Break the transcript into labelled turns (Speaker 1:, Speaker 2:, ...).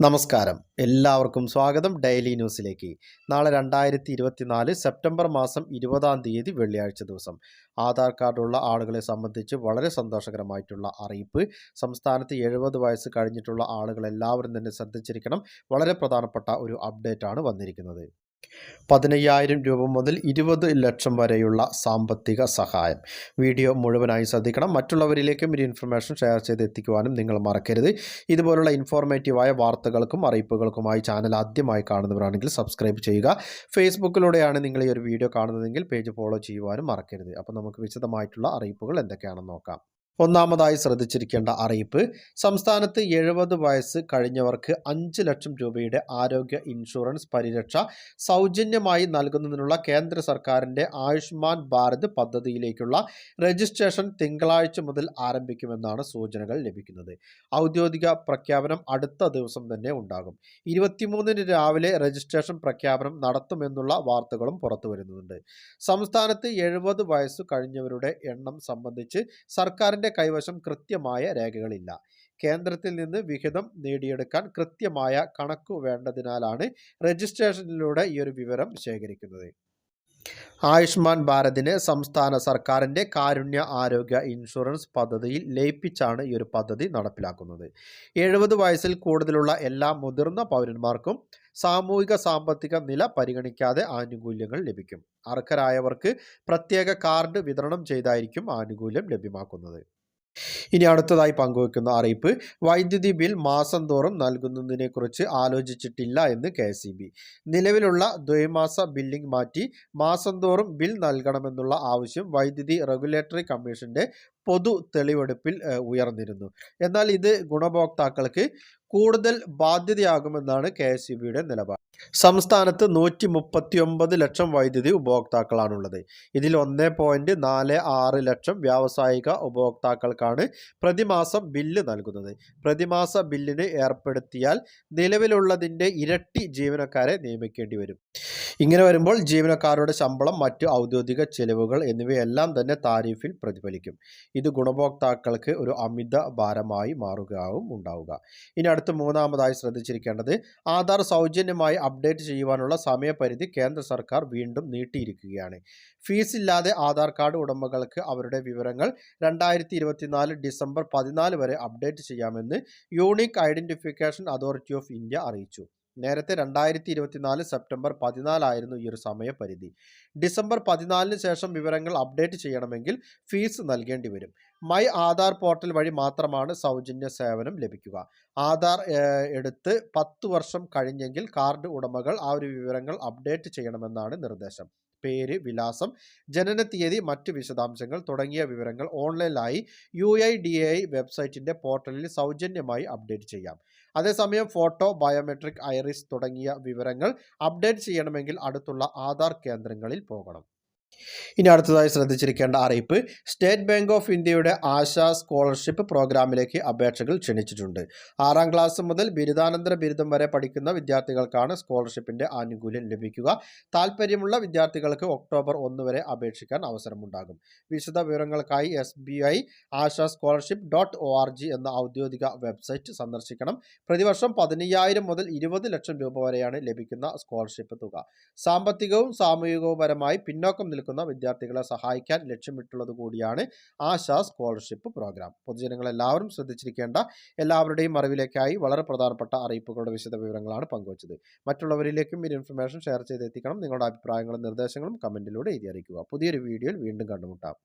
Speaker 1: നമസ്കാരം. എല്ലാവർക്കും സ്വാഗതം ഡെയിലി ന്യൂസിലേക്ക്. നാളെ രണ്ടായിരത്തി ഇരുപത്തിനാല് സെപ്റ്റംബർ മാസം ഇരുപതാം തീയതി വെള്ളിയാഴ്ച ദിവസം. ആധാർ കാർഡുള്ള ആളുകളെ സംബന്ധിച്ച് വളരെ സന്തോഷകരമായിട്ടുള്ള അറിയിപ്പ്. സംസ്ഥാനത്ത് എഴുപത് വയസ്സ് കഴിഞ്ഞിട്ടുള്ള ആളുകളെല്ലാവരും തന്നെ ശ്രദ്ധിച്ചിരിക്കണം. വളരെ പ്രധാനപ്പെട്ട ഒരു അപ്ഡേറ്റ് ആണ് വന്നിരിക്കുന്നത്. പതിനയ്യായിരം രൂപ മുതൽ ഇരുപത് ലക്ഷം വരെയുള്ള സാമ്പത്തിക സഹായം. വീഡിയോ മുഴുവനായി ശ്രദ്ധിക്കണം. മറ്റുള്ളവരിലേക്കും ഈ ഇൻഫർമേഷൻ ഷെയർ ചെയ്ത് എത്തിക്കുവാനും നിങ്ങൾ മറക്കരുത്. ഇതുപോലുള്ള ഇൻഫോർമേറ്റീവായ വാർത്തകൾക്കും അറിയിപ്പുകൾക്കുമായി ചാനൽ ആദ്യമായി കാണുന്നവരാണെങ്കിൽ സബ്സ്ക്രൈബ് ചെയ്യുക. ഫേസ്ബുക്കിലൂടെയാണ് നിങ്ങൾ ഈ ഒരു വീഡിയോ കാണുന്നതെങ്കിൽ പേജ് ഫോളോ ചെയ്യുവാനും മറക്കരുത്. അപ്പോൾ നമുക്ക് വിശദമായിട്ടുള്ള അറിയിപ്പുകൾ എന്തൊക്കെയാണെന്ന് നോക്കാം. ഒന്നാമതായി ശ്രദ്ധിച്ചിരിക്കേണ്ട അറിയിപ്പ് സംസ്ഥാനത്ത് എഴുപത് വയസ്സ് കഴിഞ്ഞവർക്ക് അഞ്ച് ലക്ഷം രൂപയുടെ ആരോഗ്യ ഇൻഷുറൻസ് പരിരക്ഷ സൗജന്യമായി നൽകുന്നതിനുള്ള കേന്ദ്ര സർക്കാരിന്റെ ആയുഷ്മാൻ ഭാരത് പദ്ധതിയിലേക്കുള്ള രജിസ്ട്രേഷൻ തിങ്കളാഴ്ച മുതൽ ആരംഭിക്കുമെന്നാണ് സൂചനകൾ ലഭിക്കുന്നത്. ഔദ്യോഗിക പ്രഖ്യാപനം അടുത്ത ദിവസം തന്നെ ഉണ്ടാകും. ഇരുപത്തിമൂന്നിന് രാവിലെ രജിസ്ട്രേഷൻ പ്രഖ്യാപനം നടത്തുമെന്നുള്ള വാർത്തകളും പുറത്തു വരുന്നുണ്ട്. സംസ്ഥാനത്ത് എഴുപത് വയസ്സ് കഴിഞ്ഞവരുടെ എണ്ണം സംബന്ധിച്ച് സർക്കാരിന്റെ കൈവശം കൃത്യമായ രേഖകളില്ല. കേന്ദ്രത്തിൽ നിന്ന് വിഹിതം നേടിയെടുക്കാൻ കൃത്യമായ കണക്കു വേണ്ടതിനാലാണ് രജിസ്ട്രേഷനിലൂടെ ഈ ഒരു വിവരം ശേഖരിക്കുന്നത്. ആയുഷ്മാൻ ഭാരതിനെ സംസ്ഥാന സർക്കാരിന്റെ കാരുണ്യ ആരോഗ്യ ഇൻഷുറൻസ് പദ്ധതിയിൽ ലയിപ്പിച്ചാണ് ഈ ഒരു പദ്ധതി നടപ്പിലാക്കുന്നത്. എഴുപത് വയസ്സിൽ കൂടുതലുള്ള എല്ലാ മുതിർന്ന പൗരന്മാർക്കും സാമൂഹിക സാമ്പത്തിക നില പരിഗണിക്കാതെ ആനുകൂല്യങ്ങൾ ലഭിക്കും. അർഹരായവർക്ക് പ്രത്യേക കാർഡ് വിതരണം ചെയ്തായിരിക്കും ആനുകൂല്യം ലഭ്യമാക്കുന്നത്. ഇനി അടുത്തതായി പങ്കുവെക്കുന്ന അറിയിപ്പ് വൈദ്യുതി ബിൽ മാസം തോറും നൽകുന്നതിനെക്കുറിച്ച് ആലോചിച്ചിട്ടില്ല എന്ന് കെ സി ബി. നിലവിലുള്ള ദ്വൈമാസ ബില്ലിംഗ് മാറ്റി മാസം തോറും ബിൽ നൽകണമെന്നുള്ള ആവശ്യം വൈദ്യുതി റെഗുലേറ്ററി കമ്മീഷന്റെ പൊതു തെളിവെടുപ്പിൽ ഉയർന്നിരുന്നു. എന്നാൽ ഇത് ഗുണഭോക്താക്കൾക്ക് കൂടുതൽ ബാധ്യതയാകുമെന്നാണ് കെ എസ് ഇ ബിയുടെ നിലപാട്. സംസ്ഥാനത്ത് നൂറ്റി മുപ്പത്തി ഒമ്പത് ലക്ഷം വൈദ്യുതി ഉപഭോക്താക്കളാണുള്ളത്. ഇതിൽ ഒന്ന് പോയിന്റ് നാല് ആറ് ലക്ഷം വ്യാവസായിക ഉപഭോക്താക്കൾക്കാണ് പ്രതിമാസം ബില്ല് നൽകുന്നത്. പ്രതിമാസ ബില്ലിന് ഏർപ്പെടുത്തിയാൽ നിലവിലുള്ളതിന്റെ ഇരട്ടി ജീവനക്കാരെ നിയമിക്കേണ്ടി വരും. ഇങ്ങനെ വരുമ്പോൾ ജീവനക്കാരുടെ ശമ്പളം മറ്റു ഔദ്യോഗിക ചെലവുകൾ എന്നിവയെല്ലാം തന്നെ താരിഫിൽ പ്രതിഫലിക്കും. ഇത് ഗുണഭോക്താക്കൾക്ക് ഒരു അമിത ഭാരമായി മാറുകയാവും ഉണ്ടാവുക. ഇനി അടുത്ത മൂന്നാമതായി ശ്രദ്ധിച്ചിരിക്കേണ്ടത് ആധാർ സൗജന്യമായി അപ്ഡേറ്റ് ചെയ്യുവാനുള്ള സമയപരിധി കേന്ദ്ര സർക്കാർ വീണ്ടും നീട്ടിയിരിക്കുകയാണ്. ഫീസ് ഇല്ലാതെ ആധാർ കാർഡ് ഉടമകൾക്ക് അവരുടെ വിവരങ്ങൾ രണ്ടായിരത്തി ഡിസംബർ പതിനാല് വരെ അപ്ഡേറ്റ് ചെയ്യാമെന്ന് unique identification authority of India അറിയിച്ചു. നേരത്തെ രണ്ടായിരത്തി ഇരുപത്തിനാല് സെപ്റ്റംബർ പതിനാലായിരുന്നു ഈ ഒരു സമയപരിധി. ഡിസംബർ പതിനാലിന് ശേഷം വിവരങ്ങൾ അപ്ഡേറ്റ് ചെയ്യണമെങ്കിൽ ഫീസ് നൽകേണ്ടി വരും. മൈ ആധാർ പോർട്ടൽ വഴി മാത്രമാണ് സൗജന്യ സേവനം ലഭിക്കുക. ആധാർ എടുത്ത് പത്ത് വർഷം കഴിഞ്ഞെങ്കിൽ കാർഡ് ഉടമകൾ ആ ഒരു വിവരങ്ങൾ അപ്ഡേറ്റ് ചെയ്യണമെന്നാണ് നിർദ്ദേശം. പേര് വിലാസം ജനന തീയതി മറ്റ് വിശദാംശങ്ങൾ തുടങ്ങിയ വിവരങ്ങൾ ഓൺലൈനായി യു ഐ ഡി ഐ വെബ്സൈറ്റിന്റെ പോർട്ടലിൽ സൗജന്യമായി അപ്ഡേറ്റ് ചെയ്യാം. അതേസമയം ഫോട്ടോ ബയോമെട്രിക് ഐറിസ് തുടങ്ങിയ വിവരങ്ങൾ അപ്ഡേറ്റ് ചെയ്യണമെങ്കിൽ അടുത്തുള്ള ആധാർ കേന്ദ്രങ്ങളിൽ പോകണം. ഇനി അടുത്തതായി ശ്രദ്ധിച്ചിരിക്കേണ്ട അറിയിപ്പ്. സ്റ്റേറ്റ് ബാങ്ക് ഓഫ് ഇന്ത്യയുടെ ആശാ സ്കോളർഷിപ്പ് പ്രോഗ്രാമിലേക്ക് അപേക്ഷകൾ ക്ഷണിച്ചിട്ടുണ്ട്. ആറാം ക്ലാസ് മുതൽ ബിരുദാനന്തര ബിരുദം വരെ പഠിക്കുന്ന വിദ്യാർത്ഥികൾക്കാണ് സ്കോളർഷിപ്പിന്റെ ആനുകൂല്യം ലഭിക്കുക. താല്പര്യമുള്ള വിദ്യാർത്ഥികൾക്ക് ഒക്ടോബർ ഒന്ന് വരെ അപേക്ഷിക്കാൻ അവസരമുണ്ടാകും. വിശദ വിവരങ്ങൾക്കായി S B I Asha scholarship dot O R G എന്ന ഔദ്യോഗിക വെബ്സൈറ്റ് സന്ദർശിക്കണം. പ്രതിവർഷം പതിനയ്യായിരം മുതൽ ഇരുപത് ലക്ഷം രൂപ വരെയാണ് ലഭിക്കുന്ന സ്കോളർഷിപ്പ് തുക. സാമ്പത്തികവും സാമൂഹികവുപരമായി പിന്നോക്കം നിൽക്കുന്ന വിദ്യാർത്ഥികളെ സഹായിക്കാൻ ലക്ഷ്യമിട്ടുള്ളത് കൂടിയാണ് ആശാ സ്കോളർഷിപ്പ് പ്രോഗ്രാം പൊതുജനങ്ങൾ എല്ലാവരും ശ്രദ്ധിച്ചിരിക്കേണ്ട എല്ലാവരുടെയും അറിവിലേക്കായി വളരെ പ്രധാനപ്പെട്ട അറിയിപ്പുകളുടെ വിശദ വിവരങ്ങളാണ് പങ്കുവച്ചത്. മറ്റുള്ളവരിലേക്കും ഈ ഇൻഫർമേഷൻ ഷെയർ ചെയ്തെത്തിക്കണം. നിങ്ങളുടെ അഭിപ്രായങ്ങളും നിർദ്ദേശങ്ങളും കമന്റിലൂടെ എഴുതി അറിയിക്കുക. പുതിയൊരു വീഡിയോയിൽ വീണ്ടും കണ്ടുമുട്ടാം.